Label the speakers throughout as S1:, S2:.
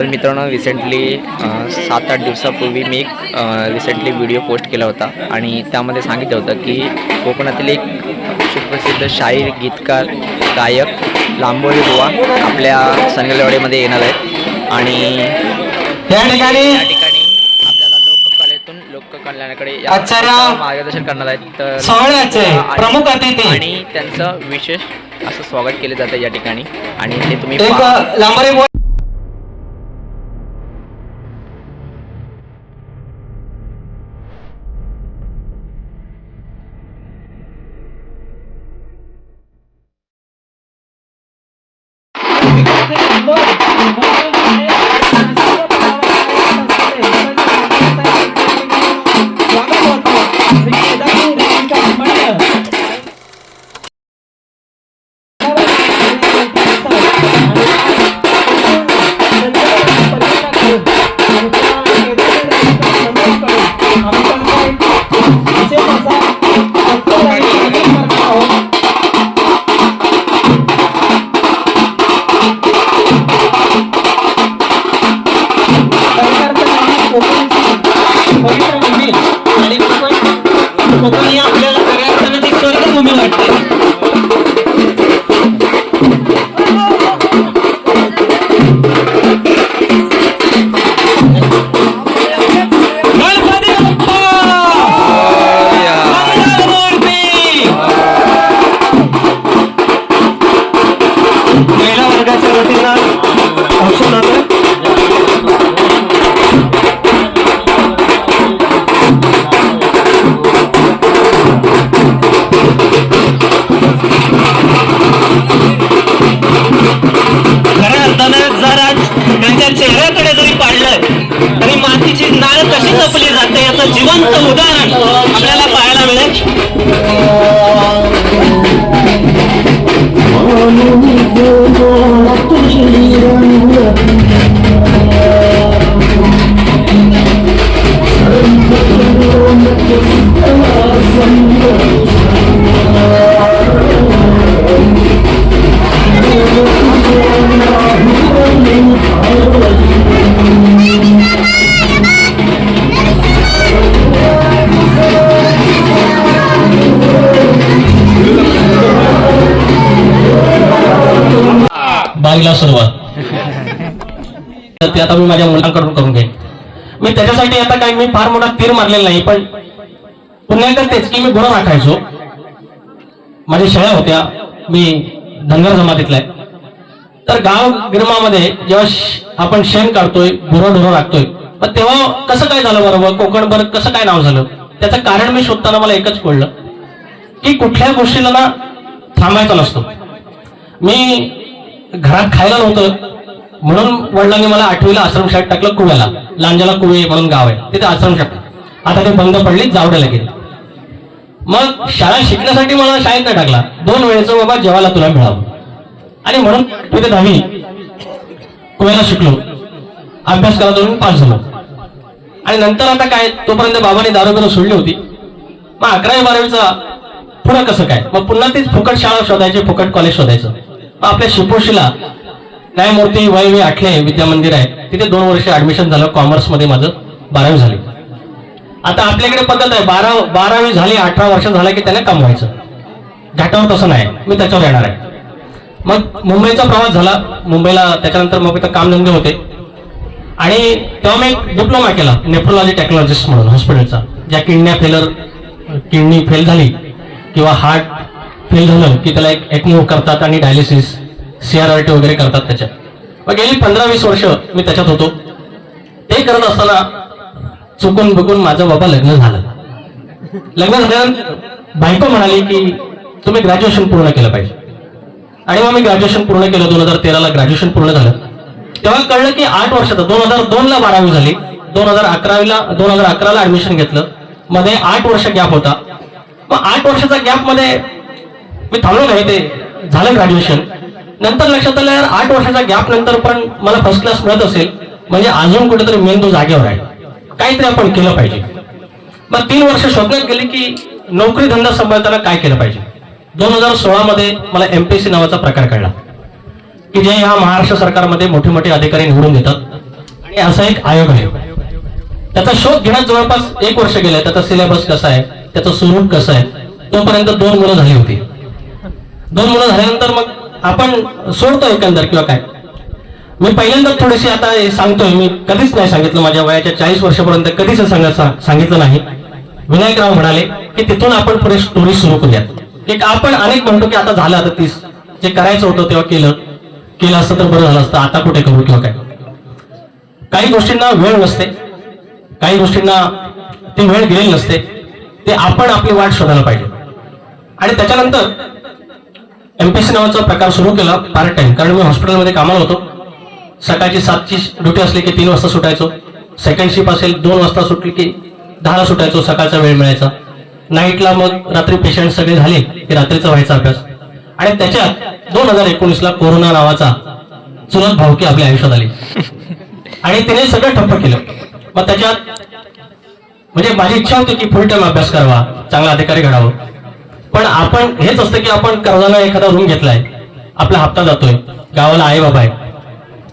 S1: तर मित्रांनो रिसेंटली सात आठ दिवसापूर्वी मी एक रिसेंटली व्हिडिओ पोस्ट केला होता आणि त्यामध्ये सांगितलं होतं की कोकणातील एक सुप्रसिद्ध शाहीर गीतकार गायक लांबोळी बुवा आपल्या सनगलवाडीमध्ये येणार आहेत. आणि
S2: या ठिकाणी
S1: या ठिकाणी आपल्याला लोककलेतून लोककल्याणाकडे या-
S2: आचार्य
S1: याचं मार्गदर्शन करणार आहेत. तर
S2: प्रमुख अतिथी.
S1: आणि त्यांचं विशेष असं स्वागत केलं जातं या ठिकाणी. आणि ते तुम्ही
S2: महिला वर्गाच्या वतीनं औषध खऱ्या अर्थानं जर आज त्यांच्या चेहऱ्याकडे जरी पाडलं तरी मातीची नाळ कशी जपली जाते याचं जिवंत उदाहरण आपल्याला पाहायला मिळेल. बाईला सुरुवात. ते आता मी माझ्या मुलांकडून करून घेईन. मी त्याच्यासाठी आता काही मी फार मोठा तीर मारलेला नाही पण पुन्हा एकदा तेच की मी गुन्हा राखायचो माझ्या शाळा होत्या मी धनगर जमातीतला आहे. तर गाव गिरमामध्ये जेव्हा आपण शेण काढतोय गुरं ढोरं राखतोय पण तेव्हा कसं काय झालं बरोबर कोकणभर कसं काय नाव झालं? त्याचं कारण मी शोधताना मला एकच कळलं की कुठल्या गोष्टीला ना थांबायचं नसतो. मी घरात खायला नव्हतं. म्हणून वडिलांनी मला आठवीला आश्रमशाळेत टाकलं कुव्याला. लांजाला कुवे म्हणून गाव आहे. तिथे आश्रमशाळा आता ते बंद पडली जावड्याला गेली. मग शाळा शिकण्यासाठी मला शाळेत नाही टाकला. दोन वेळेचं बाबा जेवायला तुला मिळावं. आणि म्हणून तिथे दहावी कुव्याला शिकलो. अभ्यास करत होऊन पास झालो. आणि नंतर आता काय तोपर्यंत बाबांनी दारू सोडली होती. मग अकरावी बारावीचा पुढं कसं काय? मग पुन्हा तीच फुकट शाळा शोधायची फुकट कॉलेज शोधायचं. आपल्या शिपोशीला न्यायमूर्ती वय वी आठले विद्या मंदिर आहे. तिथे दोन वर्ष ऍडमिशन झालं कॉमर्समध्ये माझं बारावी झाली. आता आपल्याकडे पद्धत आहे बारा बारावी झाली अठरा वर्ष झालं की त्याने कमवायचं. घाटावर तसं नाही मी त्याच्यावर येणार आहे. मग मुंबईचा प्रवास झाला मुंबईला त्याच्यानंतर मग इथं कामधंदे होते. आणि तेव्हा मी एक डिप्लोमा केला नेफ्रोलॉजी टेक्नॉलॉजिस्ट म्हणून हॉस्पिटलचा ज्या किडन्या फेलर किडनी फेल झाली किंवा हार्ट फेल झालं की त्याला एक एकमूव करतात आणि डायलिसिस सीआरआरटी वगैरे करतात त्याच्यात. मग गेली पंधरा वीस वर्ष मी त्याच्यात होतो. ते करत असताना चुकून बुकून माझं बाबा लग्न झालं. लग्न झाल्यानंतर बायको म्हणाली की तुम्ही ग्रॅज्युएशन पूर्ण केलं पाहिजे. आणि मग मी ग्रॅज्युएशन पूर्ण केलं दोन हजार तेराला ग्रॅज्युएशन पूर्ण झालं. तेव्हा कळलं की आठ वर्षात दोन हजार दोनला बारावी झाली. दोन हजार अकरावीला दोन हजार अकराला ऍडमिशन घेतलं. मध्ये आठ वर्ष गॅप होता. मग आठ वर्षाचा गॅपमध्ये मी थांबलो नाही ते झालं ग्रॅज्युएशन नंतर लक्षात आलं यार आठ वर्षाचा गॅप नंतर पण मला फर्स्ट क्लास मिळत असेल. म्हणजे अजून कुठेतरी मेंदू जागेवर आहे. काहीतरी आपण केलं पाहिजे. मग तीन वर्ष शोधण्यात गेले की नोकरी धंदा सांभाळताना काय केलं पाहिजे? दोन हजार सोळा मध्ये मला सी नावाचा प्रकार कळला. की जे ह्या महाराष्ट्र सरकारमध्ये मोठे मोठे अधिकारी निवडून देतात. आणि असा एक आयोग आहे. त्याचा शोध घेण्यात जवळपास एक वर्ष गेलंय त्याचा सिलेबस कसा आहे? त्याचं स्वरूप कसं आहे? तोपर्यंत दोन मुलं झाली होती. दोन मुलं झाल्यानंतर मग आपण सोडतो एकंदर किंवा काय? मी पहिल्यांदा थोडीशी आता हे सांगतोय मी कधीच नाही सांगितलं माझ्या वयाच्या चाळीस वर्षापर्यंत कधीच सांगायचं सांगितलं नाही. विनायकराव म्हणाले की तिथून आपण पुढे स्टोरी सुरू करूयात. एक आपण अनेक म्हणतो की आता झालं आता तीस. जे करायचं होतं तेव्हा केलं. केलं असतं तर बरं झालं असतं. आता कुठे करू किंवा काय? काही गोष्टींना वेळ नसते. काही गोष्टींना ती वेळ गेलेली नसते. ते आपण आपली वाट शोधायला पाहिजे. आणि त्याच्यानंतर एमपीसी नावाचा प्रकार सुरू केला पार्ट टाइम कारण मी हॉस्पिटलमध्ये कामाला होतो. सकाळची सातची ड्युटी असली की तीन वाजता सुटायचो. सेकंड शिप असेल दोन वाजता सुटली की दहाला सुटायचो सकाळचा वेळ मिळायचा. नाईटला मग रात्री पेशंट सगळे झाले की रात्रीचा व्हायचा अभ्यास. आणि त्याच्यात दोन हजार एकोणीसला कोरोना नावाचा चुलत भावकी आपल्या आयुष्यात आली. आणि तिने सगळं ठप्प केलं. मग त्याच्यात म्हणजे माझी इच्छा होती की फुल टाइम अभ्यास करावा चांगला अधिकारी घडावं. पण आपण हेच असतं की आपण कर्जाला एखादा रूम घेतलाय आपला हप्ता जातोय गावाला आई बाबा आहे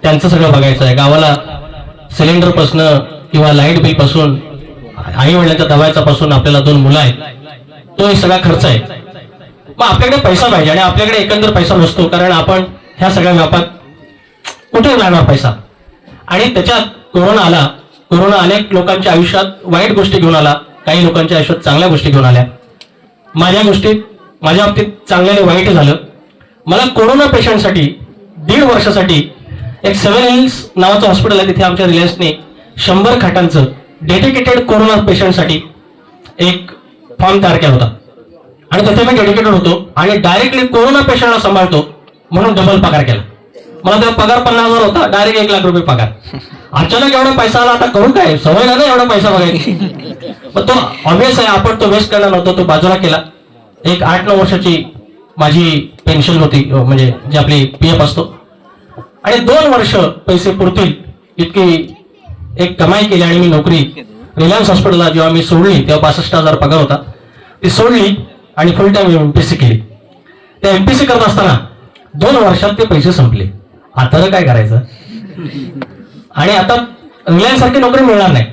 S2: त्यांचं सगळं बघायचं आहे. गावाला सिलेंडरपासनं किंवा लाइट बिलपासून आई वडिलांच्या दवायचा पासून आपल्याला दोन मुलं आहेत. तो एक सगळा खर्च आहे. मग आपल्याकडे पैसा पाहिजे आणि आपल्याकडे एकंदर पैसा नसतो कारण आपण ह्या सगळ्या व्यापात कुठे राहणार पैसा? आणि त्याच्यात कोरोना आला कोरोना अनेक लोकांच्या आयुष्यात वाईट गोष्टी घेऊन आला काही लोकांच्या आयुष्यात चांगल्या गोष्टी घेऊन आल्या. माझ्या गोष्टीत माझ्या बाबतीत चांगल्याने वाईट झालं. मला कोरोना पेशंटसाठी दीड वर्षासाठी एक सेव्हन हिल्स नावाचं हॉस्पिटल आहे तिथे आमच्या रिलायन्सने शंभर खाटांचं डेडिकेटेड कोरोना पेशंटसाठी एक फॉर्म तयार केला होता. आणि तिथे मी डेडिकेटेड होतो आणि डायरेक्टली कोरोना पेशंटला सांभाळतो म्हणून डबल पगार केला. मला तेव्हा पगार पन्नास हजार होता. डायरेक्ट एक लाख रुपये पगार. अचानक एवढा पैसा आला आता करू काय? सवय नाही ना एवढा पैसा बघायची. मग तो ऑब्विस आहे आपण तो वेस्ट करणार नव्हतो तो बाजूला केला. एक आठ नऊ वर्षाची माझी पेन्शन होती म्हणजे जी आपली पी एफ असतो. आणि दोन वर्ष पैसे पुरतील इतकी एक कमाई केली आणि मी नोकरी. रिलायन्स हॉस्पिटलला जेव्हा मी सोडली तेव्हा बासष्ट हजार पगार होता. ती सोडली आणि फुल टाइम एमपीसी केली. त्या एमपीसी करत असताना दोन वर्षात ते पैसे संपले. आता काय करायचं? आणि आता रिलायन्स सारखी नोकरी मिळणार नाही.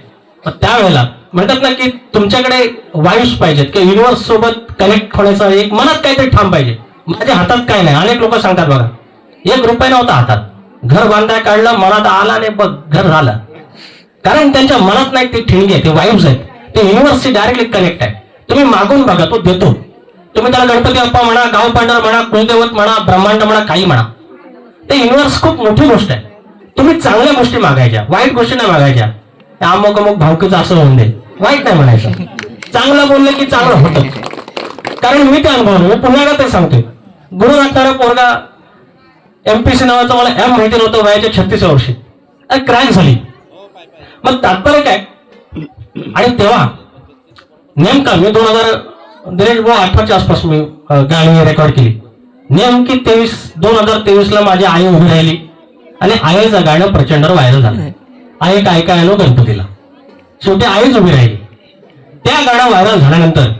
S2: त्यावेळेला म्हणतात ना की तुमच्याकडे वाईव्स पाहिजेत की युनिव्हर्स सोबत कनेक्ट होण्याचा एक मनात काहीतरी ठाम पाहिजे. माझ्या हातात काय नाही. अनेक लोक सांगतात बघा. एक रुपये नव्हता हातात. घर बांधाय काढलं मनात आला आणि बघ घर झालं. कारण त्यांच्या मनात नाही ते ठिणगी आहे ते वाईव्स आहेत. ते युनिव्हर्सशी डायरेक्टली कनेक्ट आहे. तुम्ही मागून बघा तो देतो. तुम्ही त्याला गणपती बाप्पा म्हणा गाव पांडर म्हणा कुलदेवत म्हणा ब्रह्मांड म्हणा काही म्हणा. ते युनिव्हर्स खूप मोठी गोष्ट आहे. तुम्ही चांगल्या गोष्टी मागायच्या वाईट गोष्टी नाही मागायच्या. अमुक अमुक भावकीचं असं होऊन दे. वाईट नाही म्हणायचं. चांगलं बोललं की चांगलं होतं. कारण मी ते अनुभव मी पुन्हा ते सांगतोय. गुरु राखणारा पोरगा एमपीसी नावाचा मला एम माहिती नव्हतं वयाच्या छत्तीस वर्षी. क्रॅक झाली. मग तात्पर्य काय? आणि तेव्हा नेमका मी दोन हजार दिनेश भाऊ अठराच्या आसपास मी गाणी रेकॉर्ड केली. नेमकी तेवीस दोन हजार तेवीस ला माझी आई उभी राहिली. आणि आईचं गाणं प्रचंड व्हायरल झालं. आई काय काय आलो गणपतीला. शेवटी आईच उभी राहिली. त्या गाणं व्हायरल झाल्यानंतर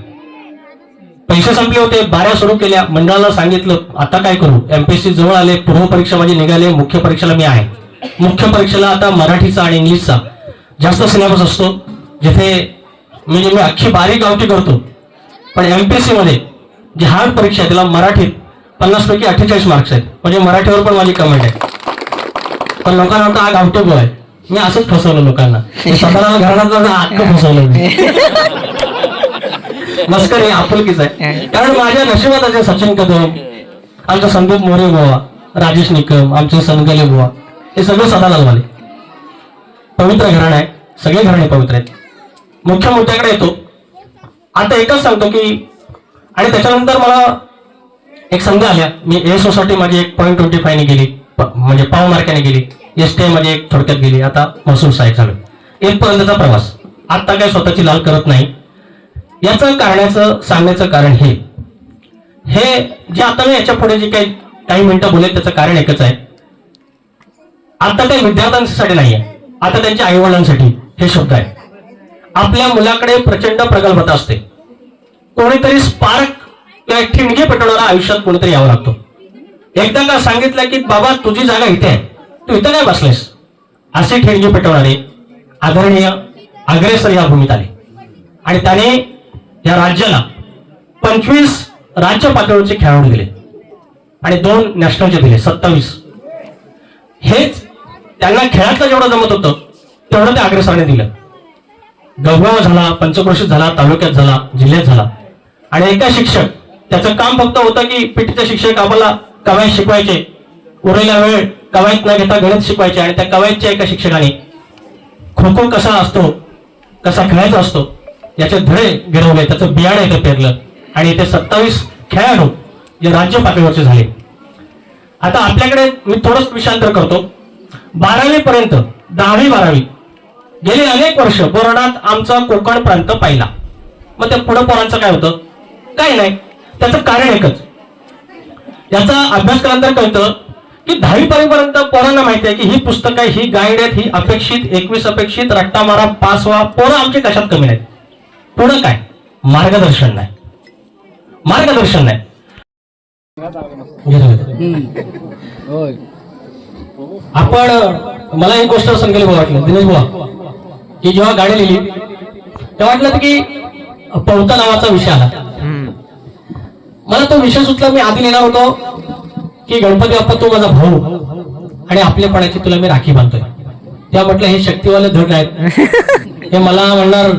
S2: पैसे संपले होते बाऱ्या सुरू केल्या. मंडळाला सांगितलं आता काय करू? एमपीएससी जवळ आले पूर्व परीक्षा माझी निघाले मुख्य परीक्षेला मी आहे. मुख्य परीक्षेला आता मराठीचा आणि इंग्लिशचा जास्त सिलेबस असतो. जिथे म्हणजे मी अख्खी बारीक गावठी करतो. पण एमपीएससी मध्ये जी हार्ड परीक्षा आहे त्याला मराठीत पन्नास पैकी अठ्ठेचाळीस मार्क्स आहेत. म्हणजे मराठीवर पण माझी कमेंट आहे. पण लोकांना वाटतं हा गावठी आहे मी असंच फसवलं लोकांना. स्वतःला घरात अख्खं फसवलं मी. हे आपुलकीच आहे. कारण माझ्या नशिबात असे सचिन कदम आमचा संदीप मोरे बुवा राजेश निकम आमचे सनगले बुवा हे सगळे सदालाल वाले पवित्र घराणं आहे सगळे घराणे पवित्र आहेत. मुख्य मुद्द्याकडे येतो. आता एकच सांगतो की आणि त्याच्यानंतर मला एक समजा आल्या. मी ए सोसायटी माझी एक पॉईंट ट्वेंटी फायने गेली. म्हणजे पाव मार्क्याने गेली. एस टी आयमध्ये एक थोडक्यात गेली. आता महसूल सहाय्यक झालं. एकपर्यंतचा प्रवास. आता काय स्वतःची लाल करत नाही. याचं कारणाचं सांगण्याचं कारण हे. हे जे आता मी याच्यापुढे जे काही काही मिनिटं बोलेल त्याचं कारण एकच आहे. आता ते विद्यार्थ्यांसाठी नाही आहे आता त्यांच्या आईवडिलांसाठी हे शब्द आहे. आपल्या मुलाकडे प्रचंड प्रगल्भता असते. कोणीतरी स्पार्क किंवा ठिणगी पेटवणारा आयुष्यात कोणीतरी यावं लागतो. एकदा का सांगितलं की बाबा तुझी जागा इथे आहे. तू इथं काय बसलेस असे ठेणगे पेटवणारे आदरणीय अग्रेसर या भूमीत आले. आणि त्याने या राज्याला पंचवीस राज्य पातळीचे खेळाडू दिले. आणि दोन नॅशनलचे दिले सत्तावीस. हेच त्यांना खेळातलं जेवढं जमत होतं तेवढं ते अग्रेसराने दिलं. गावगाव झाला पंचक्रोशीत झाला तालुक्यात झाला जिल्ह्यात झाला. आणि एका शिक्षक त्याचं काम फक्त होतं की पीटीचे शिक्षक आम्हाला कवायत शिकवायचे. उरलेला वेळ कवायत न घेता गणित शिकवायचे आणि त्या कवायतच्या एका शिक्षकाने. खो खो कसा असतो कसा खेळायचा असतो याचे धडे गिरवले त्याचं बियाणं इथं पेरलं. आणि इथे सत्तावीस खेळाडू जे राज्य पातळीवरचे झाले. आता आपल्याकडे मी थोडंच विषांतर करतो. बारावी पर्यंत दहावी बारावी गेली अनेक वर्ष बोर्डात आमचा कोकण प्रांत पाहिला. मग त्या पुढं पोरांचं काय होतं? काही नाही. त्याचं कारण एकच. याचा अभ्यास केल्यानंतर कळतं की दहावी पर्यंत पोरांना माहिती आहे की ही पुस्तकं आहे, ही गाईड आहेत ही अपेक्षित एकवीस अपेक्षित रट्टा मारा पास व्हा पोरं आमचे कशात कमी नाहीत. पुढं काय? मार्गदर्शन नाही. मार्गदर्शन नाही. आपण मला एक गोष्ट सांगायला बरं वाटलं. दिनेश बुवा की जेव्हा गाडी लिहिली तेव्हा वाटलं की पवता नावाचा विषय आला. मला तो विषय सुचला मी आधी लिहिणार होतो की गणपती बाप्पा तू माझा भाऊ आणि आपलेपणाची तुला मी राखी बांधतोय. तेव्हा म्हटलं हे शक्तीवाले धड आहेत हे मला म्हणणार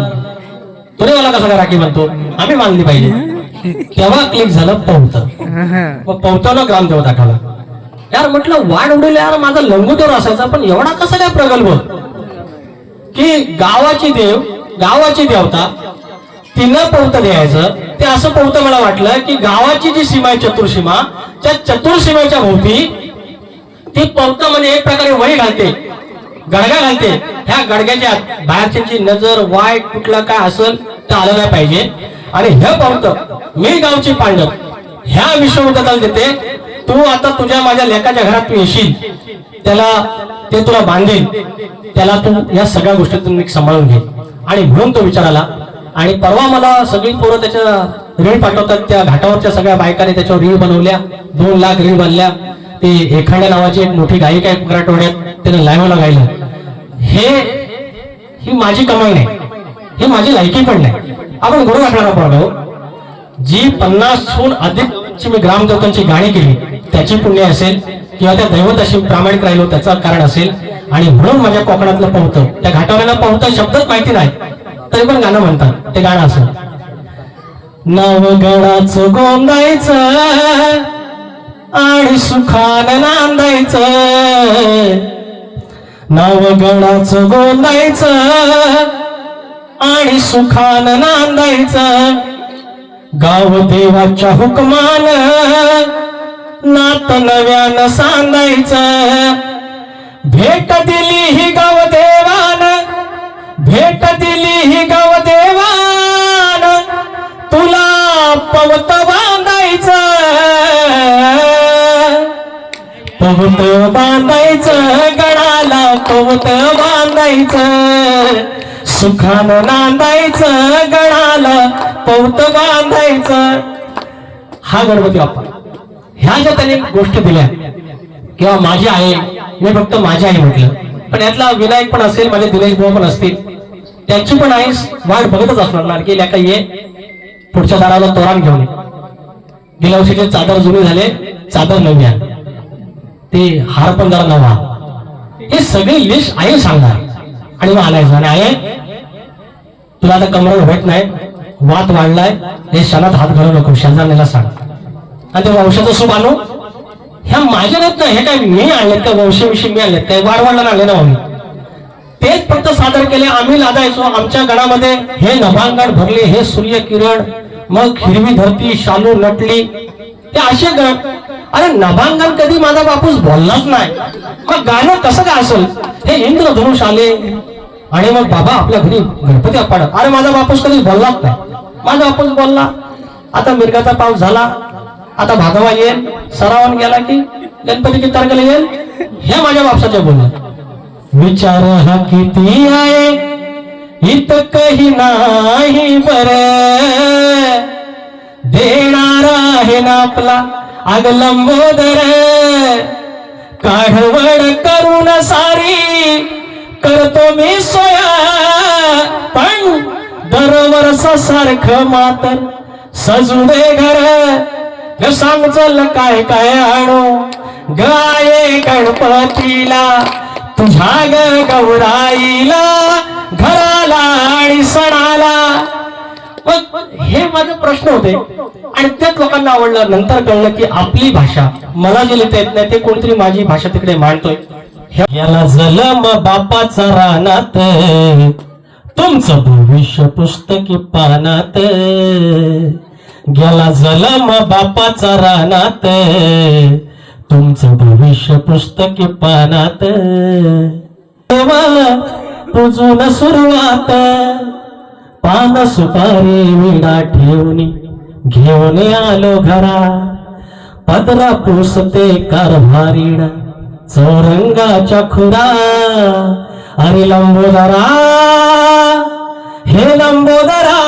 S2: तुने मला कसा काय राखी बांधतो? आम्ही बांधली पाहिजे. तेव्हा क्लिक झालं पवत. पवतानं ग्रामदेव दाखवला. यार म्हटलं वाढ उडेल यार माझा लंगोदर असायचा पण एवढा कसा काय प्रगल्भ? की गावाची देव गावाची देवता तिनं पवत द्यायचं ते असं पवत मला वाटलं की गावाची जी सीमा आहे चतुर्सीमा त्या चतुर्सीमेच्या भोवती ती पवत म्हणजे एक प्रकारे वही घालते. गडगा घालते. ह्या गडग्याच्या बाहेरच्याची नजर वाईट कुठलं काय असेल तर आलं नाही पाहिजे. आणि हे पवत मी गावची पांडव. ह्या विश्वविद्याला देते. तू आता तुझ्या माझ्या लेकाच्या घरात तू येशील. त्याला ते तुला बांधेल. त्याला तू या सगळ्या गोष्टीतून सांभाळून घे. आणि म्हणून तो विचाराला आणि परवा मला सगळी पोरं त्याच्या रीळ पाठवतात त्या घाटावरच्या सगळ्या बायकाने त्याच्यावर रीळ बनवल्या दोन लाख रीळ बनल्या. ते एखाद्या नावाची एक मोठी गायिका आहे मराठवाड्यात त्याने लायमाला गायलं. हे ही माझी कमाई नाही. ही माझी लायकी पण नाही. आपण गुरु टाकणार पडलो हो. जी पन्नासहून अधिकची मी ग्रामदेवतांची गाणी केली त्याची पुण्य असेल किंवा त्या दैवताशी प्रामाणिक राहिलो त्याचं कारण असेल. आणि म्हणून माझ्या कोकणातलं पावतं त्या घाटावऱ्याला पावतं शब्दच माहिती नाही. तरी पण गाणं म्हणतात ते गाणं असं. नवगडाचं गोंदायचं आणि सुखान नांदायचं. नवगडाचं गोंदायचं आणि सुखान नांदायचं. गाव देवाच्या हुकमान नात नव्यानं सांदायचं. भेट दिली ही गाव देव सोबत बांधायचं सुखानं नांदायचं गणाल पवत बांधायचं. हा गणपती बाप्पा. ह्या ज्या त्याने गोष्ट दिल्या किंवा माझी आहे मी फक्त माझी आई म्हटलं पण यातला विनायक पण असेल माझे दिनेश भाऊ पण असतील त्यांची पण आई वाट बघतच असणार ना की लेका ये पुढच्या दाराला तोरण घेऊन गेल्या वर्षीचे चादर जुने झाले चादर नवी ते हार पण जरा नवा. हे सगळी लिस्ट आई सांगणार. आणि मग आणायचं आणि आहे. तुला आता कमरण होत नाही. वात वाढलाय. हे क्षणात हात घालू नको. शेजारण्याला सांग. आणि ते वंशाचं सुख आणू ह्या माझ्या नाहीत ना हे काय मी आणलेत का? वंशाविषयी मी आणलेत काय वारवाडला आणले ना आम्ही तेच फक्त सादर केले. आम्ही लादायचो. आमच्या गणामध्ये हे नभांगण भरले. हे सूर्य किरण मग हिरवी धरती शालू नटली. हे असे गण अरे नभांगण कधी माझा बापूस बोललाच नाही. मग गाणं कसं काय असेल हे इंद्रधनुष आले. आणि मग बाबा आपल्या घरी गणपती अप्पाड अरे माझा बापूस कधी बोललाच नाही. माझा बापूस बोलला आता मिरगाचा पाऊस झाला आता भागवा येईल. सरावण गेला की गणपती किती तारखेला येईल. हे माझ्या बापसाच्या बोलणं विचार हा किती आहे इत काही नाही बर. देणार आहे ना आपला अगलंबोदर काढवड करून सारी करतो मी सोया. पण दरवर्ष सारखं मातर सजू दे घर. ग सांग चल काय काय आणू? गाये गणपतीला तुझ्या ग गौराईला घराला आणि सणाला. पण हे माझे प्रश्न होते. आणि त्याच लोकांना आवडलं नंतर कळलं की आपली भाषा मला जे लिहिता येत नाही ते कोणतरी माझी भाषा तिकडे मांडतोय. याला जलम बापाचा रानात तुमचं भविष्य पुस्तकी पानात. गेला जलम बापाचा रानात तुमचं भविष्य पुस्तकी पानात. तेव्हा तुझून सुरुवात पान सुपारी विडा ठेवून घेऊन आलो घरा. पदरा पुसते कारभारीण चौरंगाच्या खुरा. अरे लंबोदरा हे लंबोदरा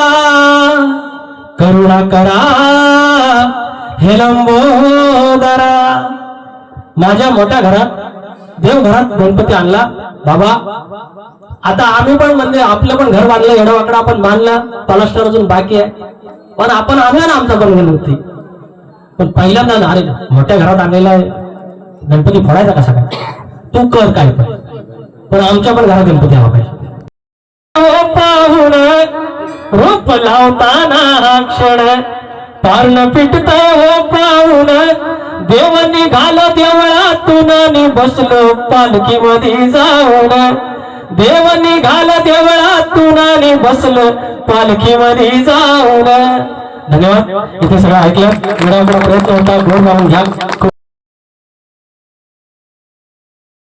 S2: करुणा करा. हे लंबोदरा माझ्या मोठ्या घरात देव घरात गणपती आणला. बाबा आता आम्ही पण म्हणजे आपलं पण घर बांधलं येडवाकडं आपण बांधलं पलस्टर अजून बाकी आहे. पण आपण आणला ना आमचा पण गणपती पण पहिल्यांदा ना, अरे मोठ्या घरात आणलेला आहे. गणपती फोडायचा कसा काय? तू कर काय पण. पण आमच्या पण घरात गणपती हवा पाहिजे. पाहुण रूप लावताना क्षण. पारण पिटत हो पाहुण देव निघाल देवळातून आणि बसलो पालखी मध्ये जाऊन. देव निघाल देवळातून आणि बसलो. पालखी मध्ये जाऊन. धन्यवाद. इथे सगळं ऐकलं. प्रयत्न होता गोड मारून घ्या.